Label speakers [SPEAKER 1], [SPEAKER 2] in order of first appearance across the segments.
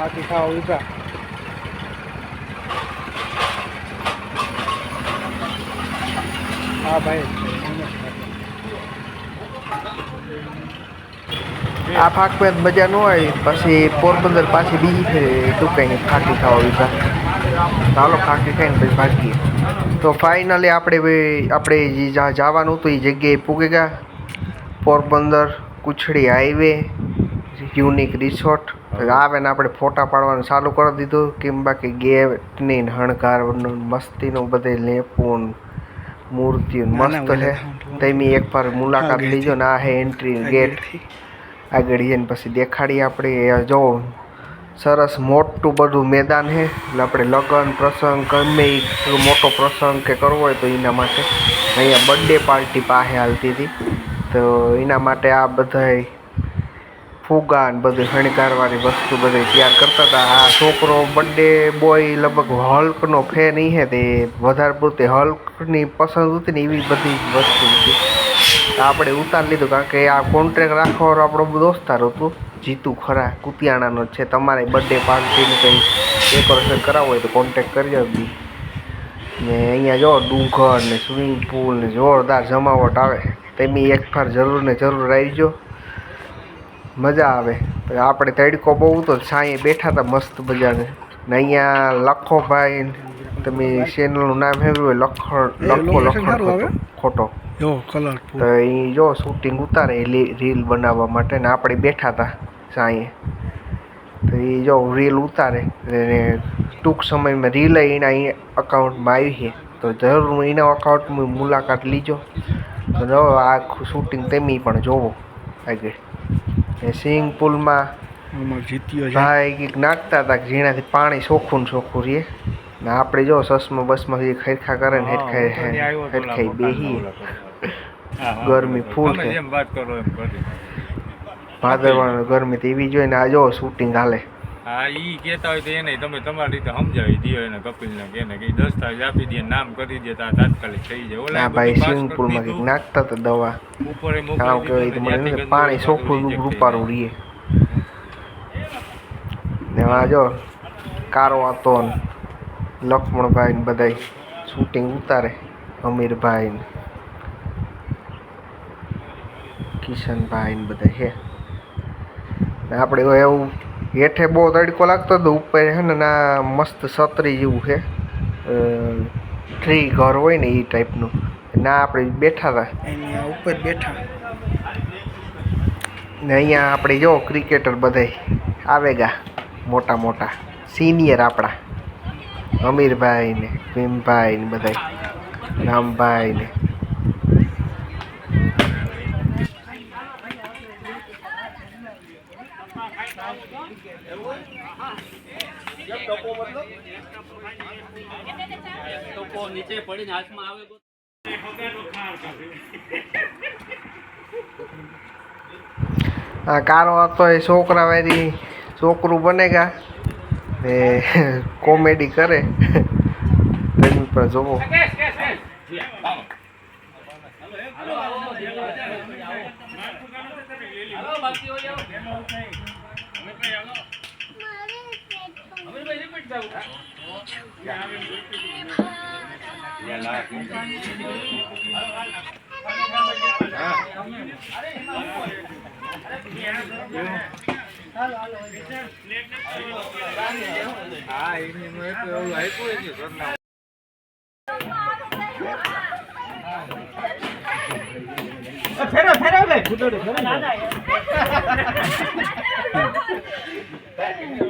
[SPEAKER 1] ખાતી ખાવા ઊભા હા ભાઈ
[SPEAKER 2] આ ફાક પેદ મજા ન હોય, પછી પોરબંદર પાછી બીજી ફેરે દુકાને ખાટી ખાવા ઊભા ચાલો ખાટી ખાઈને પછી ભાગીએ. તો ફાઇનલી આપણે હવે- આપણે જે જ્યાં જવાનું હતું, એ જગ્યાએ પૂગી ગયા. Porbandar Kuchhdi highway unique resort આવે ને આપણે ફોટા પાડવાનું ચાલુ કરી દીધું કેમ બાકી ગેટની હણકાર હણકારનું મસ્તીનું બધે લેપું મૂર્તિઓ
[SPEAKER 1] ના,
[SPEAKER 2] મસ્ત છે. તમે એક એકવાર મુલાકાત. લીજો ને આ હે એન્ટ્રી ગેટ આગળ જઈને પછી દેખાડીએ આપણે જો સરસ મોટું બધું મેદાન છે એટલે આપણે લગ્ન પ્રસંગ ગમે મોટો પ્રસંગ કે કરવો હોય તો એના માટે. અહીંયા બર્થડે પાર્ટી પાસે હાલતી હતી. તો એના માટે આ બધાય ફુગા ને બધું શણગારવાળી વસ્તુ બધી તૈયાર કરતા હતા. આ છોકરો બર્થડે બોય લગભગ હલ્કનો ફેન ઈ હે તે. વધારે પૂરતી હલ્કની પસંદ હતી ને એવી બધી વસ્તુ હતી. આપણે ઉતાર લીધું કારણ કે આ કોન્ટ્રાક્ટ રાખવાનો આપણો દોસ્તાર હતું. જીતુ ખરા, કુતિયાણાનો છે. તમારે બર્થડે પાર્ટીનું કંઈ ડેકોરેશન કરાવવું હોય તો કોન્ટેક્ટ કરજો બી ને અહીંયા જો ડુંગર ને સ્વિમિંગ પુલ ને જોરદાર જમાવટ આવે. તેમી એક ફાર જરૂર ને જરૂર આવજો. મજા આવે. આપણે તડકો બહુ તો છાંયે બેઠા હતા મસ્ત મજાને. ને અહીંયા લખોભાઈ તમે ચેનલનું નામ હેવ્યું હોય લખો
[SPEAKER 1] આવે?
[SPEAKER 2] ખોટો. તો એ જો શૂટિંગ ઉતારે રીલ બનાવવા માટે ને આપણે બેઠા હતા સાંયે તો એ જો રીલ ઉતારે ને ટૂંક સમયમાં રીલ એના અકાઉન્ટમાં આવી છે. તો જરૂર એના અકાઉન્ટમાં મુલાકાત લીજો. તો જો આ શૂટિંગ તેમી પણ જોવો આગળ. ને સ્વિમિંગ પુલમાં
[SPEAKER 1] આમાં જીત્યો
[SPEAKER 2] ભાઈ કંઈક નાખતા હતા જેનાથી પાણી ચોખ્ખું ને ચોખ્ખું રહે ને આપણે જો સસમાં બસમાં જે ખરખા કરે ને હેરખાઈ હેરખાઈ બેહીએ. ગરમી ફૂલ છે. ભાદરવાનું ગરમી તો એવી જોઈને આ જો શૂટિંગ હાલે.
[SPEAKER 3] હા એ કહેતા હોય તો એને તમે તમારી રીતે સમજાવી દો એને કપિલને કે એને કે દસ્તાવેજ આપી દે નામ કરી દે તો આ તાત્કાલિક થઈ જાય. ઓલા
[SPEAKER 2] ભાઈ સ્વિમિંગ પુલમાં કંઈક નાખતા તો દવા.
[SPEAKER 3] ઉપર એ
[SPEAKER 2] મોકલી પાણી ચોખ્ખું રૂપારું રહીએ ને આ જો કારો હતો લક્ષ્મણભાઈ ને બધાય શૂટિંગ ઉતારે અમીરભાઈ ને કિશનભાઈ ને બધા છે આપણે એવું હેઠે બહુ તડકો લાગતો હતો ઉપર છે ને ના મસ્ત છત્રી જેવું છે. ટ્રી ઘર હોય ને એ ટાઈપનું ના. આપણે બેઠા હતા
[SPEAKER 1] ઉપર બેઠા.
[SPEAKER 2] ને અહીંયા આપણે જો ક્રિકેટર બધાય આવેગા મોટા મોટા. સિનિયર આપણા. અમીરભાઈ ને ભીમભાઈ ને બધાય. રામભાઈ ને. આ કારો હતો એ છોકરા વારી છોકરું બનેગા ને કોમેડી કરે. પર જોવો.
[SPEAKER 3] હા એની એવું આપ્યું છે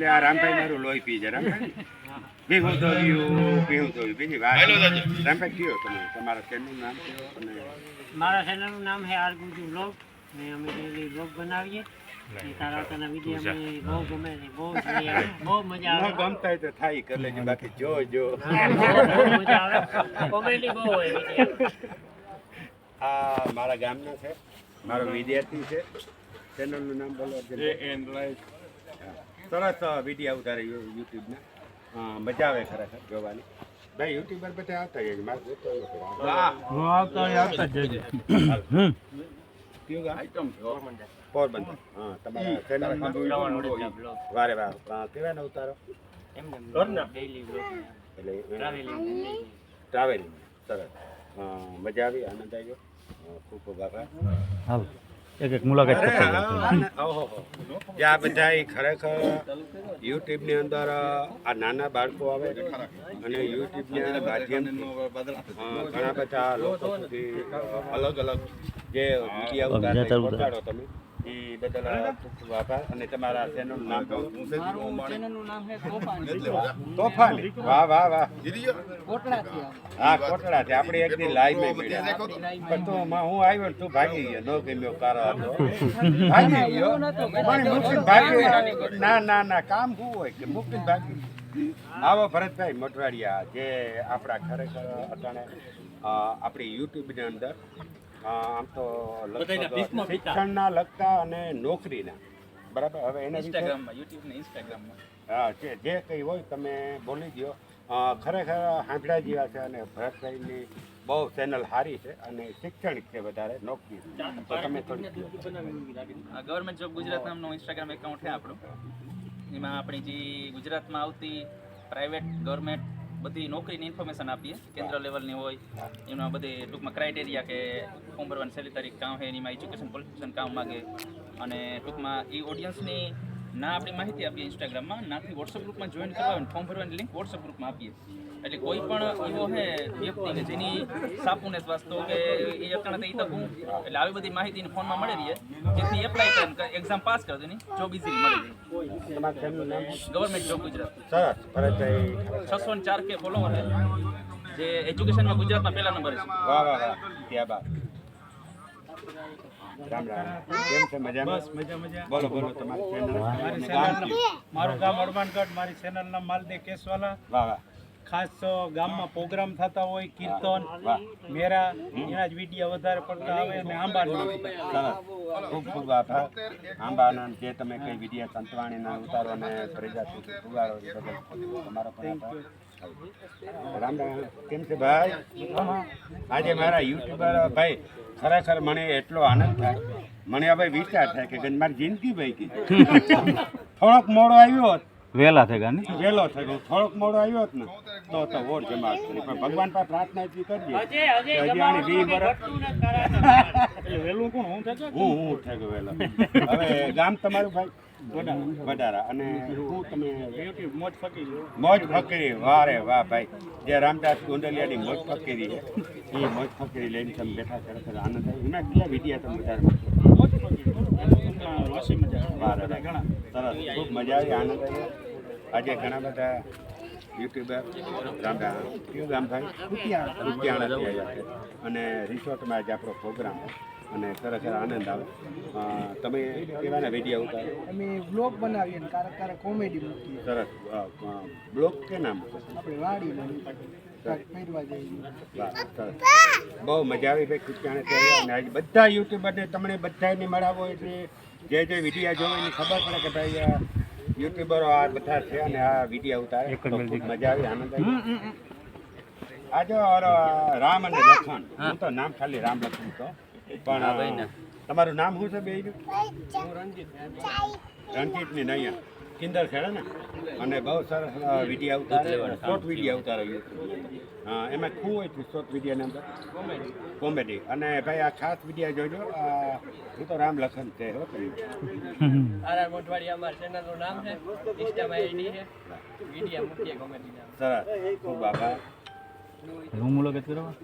[SPEAKER 4] એટલે આ રામભાઈ મારું લોહી પી છે રામભાઈ? ભેહું ધોયું ભેહું ધોયું. બીજી વાત. રામભાઈ કયો તમે? તમારા ચેનલનું નામ કયો? અને
[SPEAKER 5] મારા ચેનલનું નામ છે આર ગુજુ બ્લોગ ને અમે ડેલી બ્લોગ બનાવીએ. તારા તને બહુ ગમે છે બહુ જોઈએ, બહુ મજા
[SPEAKER 4] ગમતા હોય તો થાય બાકી જો
[SPEAKER 5] બહુ બહુ
[SPEAKER 4] આ મારા ગામના છે. મારો વિદ્યાર્થી છે. ચેનલનું નામ બોલો. સરસ વીડિયો ઉતારે યુટ્યુબના. મજા આવે ખરેખર જોવાની. ભાઈ યુટ્યુબર બધા આવતા જાય મારે જોતો નથી. કયું ગામ? પોરબંદર. હા તમારા વારે વારે. કેવાના ઉતારો? ટ્રાવેલિંગ. સરસ. મજા આવી આનંદ આવ્યો. ખૂબ ખૂબ આભાર.
[SPEAKER 6] એક એક મુલાકાત કરતા
[SPEAKER 4] આ બધા ખરેખર યુટ્યુબની અંદર આ નાના બાળકો આવે અને યુટ્યુબના માધ્યમથી ઘણા બધા લોકો અલગ અલગ જે
[SPEAKER 6] મીડિયા
[SPEAKER 4] પહોંચાડો તમે. એ બદલ ખૂબ આભાર અને તમારા ચેનલનું નામ કહો. તોફાની. વાહ. વાહ વાહ હા કોટડા છે. આપણે એક દી લાઈવમાં મળ્યા પણ તું હું આવ્યો ને તું ભાગી ગયો. નો ગમ્યો કારો હતો. ભાગી ગયો. પણ મૂકીને ભાગી ગયો. ના ના ના. કામ શું હોય કે મૂકીને ભાગી. આવો ભરતભાઈ મોટવાડિયા જે આપણા ખરેખર અટાણે આપણી યુટ્યુબની અંદર આમ તો શિક્ષણના લગતા અને નોકરીના. બરાબર? હવે એના વિશે હા જે જે કંઈ હોય તમે બોલી દો ખરેખર હાંભળા જેવા છે અને ભરતભાઈની બહુ ચેનલ સારી છે અને શિક્ષણિક છે વધારે નોકરી. તો તમે થોડી
[SPEAKER 7] ગવર્મેન્ટ જોબ ગુજરાત નામનો ઇન્સ્ટાગ્રામ એકાઉન્ટ છે. આપણું. એમાં આપણી જે ગુજરાતમાં આવતી પ્રાઇવેટ ગવર્મેન્ટ બધી નોકરીની ઇન્ફોર્મેશન આપીએ કેન્દ્ર લેવલની હોય એમાં બધી ટૂંકમાં ક્રાઇટેરિયા કે ફોર્મ ભરવાની છેલ્લી તારીખ કામ છે એમાં એજ્યુકેશન ક્વોલિફિકેશન કામ માગે. અને ટૂંકમાં એ ઓડિયન્સની ના આપણી માહિતી આપીએ ઇન્સ્ટાગ્રામમાં નાથી વોટ્સઅપ ગ્રુપમાં જોઈન કરવા ફોર્મ ભરવાની લિંક વોટ્સઅપ ગ્રુપમાં આપીએ. એટલે કોઈ પણ એવો હે વ્યક્તિ કે જેની સાપુને વાસ્તો કે એ અટાણે એ તક હું. એટલે આવી બધી માહિતી ફોનમાં મળી રહીએ જેથી એપ્લાય કરીને એક્ઝામ પાસ કરી દે જોબ ઇઝીલી મળી જાય ગવર્મેન્ટ જોબ ગુજરાત. છસો ને ચાર કે ફોલોવર છે જે એજ્યુકેશનમાં ગુજરાતમાં પહેલા નંબર છે.
[SPEAKER 4] વાહ વાહ વાહ. ત્યાં બાદ રામ રામ. કેમ છે? મજામાં?
[SPEAKER 8] મજા મજા
[SPEAKER 4] બોલો બોલો તમારી ચેનલ
[SPEAKER 8] મારી ચેનલ મારું ગામ હનુમાનગઢ મારી ચેનલના માલદે કેશવાલા
[SPEAKER 4] વાહ વાહ.
[SPEAKER 8] ખાસ ગામમાં પ્રોગ્રામ થતા હોય કીર્તન મેરા એના જ વીડિયો વધારે પડતા આવે અને આંબાના
[SPEAKER 4] ખૂબ ખૂબ આભાર. આંબાના જે તમે કઈ વિડીયા સંતવાણીના ઉતારો અને પ્રજા ઉગાડો તમારો પણ આભાર. રામ રામ. કેમ છે ભાઈ? આજે મારા યુટ્યુબર ભાઈ ખરેખર મને એટલો આનંદ થાય. મને હવે વિચાર થાય કે મારી જિંદગી ભાઈ ગઈ. થોડોક મોડો આવ્યો હોત.
[SPEAKER 6] વહેલા થઈ ગયા ને
[SPEAKER 4] વહેલો થયો થોડોક મોડો આવ્યો હોત ને તો તો વોટ જમા પણ ભગવાન પાસે પ્રાર્થના એટલી કરજે હજી આની વીસ વર્ષ
[SPEAKER 8] વહેલું કોણ? હું થતો
[SPEAKER 4] હું હું થઈ ગયો વહેલો હવે ગામ તમારું ભાઈ? વડારા. અને હું તમે
[SPEAKER 8] મોજ ફકી
[SPEAKER 4] મોજ ફકીરી. વાહ રે વાહ ભાઈ. જે રામદાસ ગોંડલિયાની મોજ ફકીરી છે. એ મોજ ફકીરી લઈને તમે બેઠા ખરેખર આનંદ થાય. એમાં કેટલા વિડીયા તમે વધારે મૂકો?
[SPEAKER 8] મોજ ફકી લો વાસી મજા
[SPEAKER 4] વાહ રે વાહ. સરસ. ખૂબ મજા આવી આનંદ આવ્યો. આજે ઘણા બધા યુટ્યુબર રામ રામ કયું ગામ ભાઈ અને રિસોર્ટમાં આજે આપણો પ્રોગ્રામ. અને ખરેખર આનંદ આવે. તમે કેવાના વીડિયો ઉતારો?
[SPEAKER 1] અમે બ્લોગ બનાવીએ ને ક્યારેક ક્યારેક કોમેડી મૂકીએ.
[SPEAKER 4] સરસ. બ્લોગ કે નામ
[SPEAKER 1] આપણે વાડી.
[SPEAKER 4] બહુ મજા આવી ભાઈ ત્યાં અને આજે બધા યુટ્યુબરને તમને બધાને મળાવો એટલે જે જે વિડીયા જોવે એની ખબર પડે કે ભાઈ આ યુટ્યુબરો આ બધા છે અને આ વિડીયા ઉતારે. મજા આવી આનંદ આવી. આજે જો રામ અને લખન હું. તો નામ ખાલી રામ લખણ તો પણ તમારું નામ શું છે બેયનું? રણજીતની નૈયા કિંદર ખેડે ને? અને બહુ સરસ વીડિયો ઉતારે શોર્ટ વીડિયો ઉતારે. હા એમાં ખૂબ હોય છે શોર્ટ વિડીયોની અંદર? કોમેડી. અને ભાઈ આ ખાસ વીડિયો જોજો હું તો રામ લખન છે હો તમે.
[SPEAKER 5] આર મોટવાડી અમાર ચેનલનું નામ છે. ઇન્સ્ટામાં આઈડી છે. વીડિયો મુખ્ય કોમેડી નામ.
[SPEAKER 4] સરસ. ખૂબ આભાર.
[SPEAKER 6] હું મુલાકાત કરવા?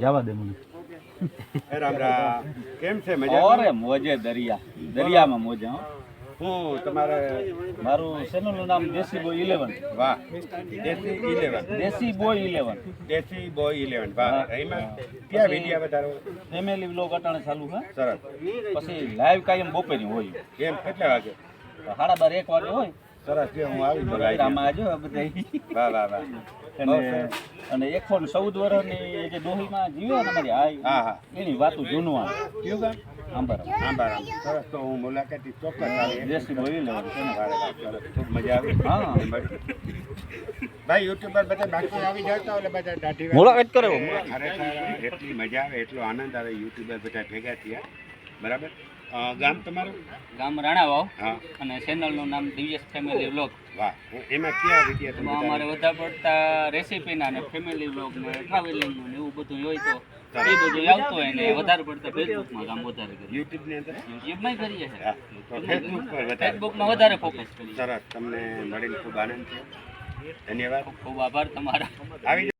[SPEAKER 6] જવા દે મને.
[SPEAKER 4] રામ રામ. કેમ છે? મજા
[SPEAKER 6] અરે મોજે દરિયા. દરિયામાં મોજે હો.
[SPEAKER 4] હું તમારે
[SPEAKER 6] મારું ચેનલનું નામ દેસી બોય ઇલેવન.
[SPEAKER 4] વાહ. Desi eleven.
[SPEAKER 6] Desi boy eleven.
[SPEAKER 4] Desi boy eleven. વાહ. એમાં ક્યાં વિડિયા વધારો
[SPEAKER 6] ફેમિલી વ્લોગ અટાણે ચાલુ છે
[SPEAKER 4] સરસ.
[SPEAKER 6] પછી લાઈવ કાયમ બપોરે હોય.
[SPEAKER 4] કેમ કેટલા વાગે?
[SPEAKER 6] સાડા બાર એક વાગે હોય.
[SPEAKER 4] સરસ હું આવી
[SPEAKER 6] આમાં આજો બધા.
[SPEAKER 4] વાહ વાહ વાહ.
[SPEAKER 6] અને અને એકસો ને ચૌદ વર્ષની જે ડોહીમાં જીવ્યો ને મારી
[SPEAKER 4] હા હા.
[SPEAKER 6] એની વાતું જૂનવા
[SPEAKER 4] કયું ગામ?
[SPEAKER 6] આંબારા
[SPEAKER 4] આંબારામ. સરસ તો હું મુલાકાતી ચોક્કસ આવી
[SPEAKER 6] દેશી.
[SPEAKER 4] ખૂબ મજા આવી.
[SPEAKER 6] હા.
[SPEAKER 4] ભાઈ યુટ્યુબર બધા બાકી આવી જતા એટલે બધા દાઢી
[SPEAKER 6] મુલાકાત કરો,
[SPEAKER 4] ખરેખર એટલી મજા આવે એટલો આનંદ આવે યુટ્યુબર બધા ભેગા થયા. બરાબર? ગામ તમારું?
[SPEAKER 7] ગામ રાણાવાવ અને ચેનલનું નામ દિવ્યેશ ફેમિલી વ્લોગ
[SPEAKER 4] વાહ એમાં કયા વીડિયો
[SPEAKER 7] અમારે
[SPEAKER 4] વધારે-
[SPEAKER 7] પડતા રેસીપીના ને ફેમિલી વ્લોગ ને ટ્રાવેલિંગનું ને એવું બધું હોય તો એ બધું આવતું હોય ને વધારે પડતા ફેસબુકમાં કામ વધારે કરીએ.
[SPEAKER 4] યુટ્યુબની અંદર?
[SPEAKER 7] યુટ્યુબમાં કરીએ
[SPEAKER 4] ફેસબુક પર વધારે.
[SPEAKER 7] ફેસબુકમાં વધારે ફોકસ કરીએ.
[SPEAKER 4] સરસ તમને મળીને ખૂબ આનંદ થયો. ધન્યવાદ.
[SPEAKER 7] ખૂબ આભાર તમારા.
[SPEAKER 4] આવી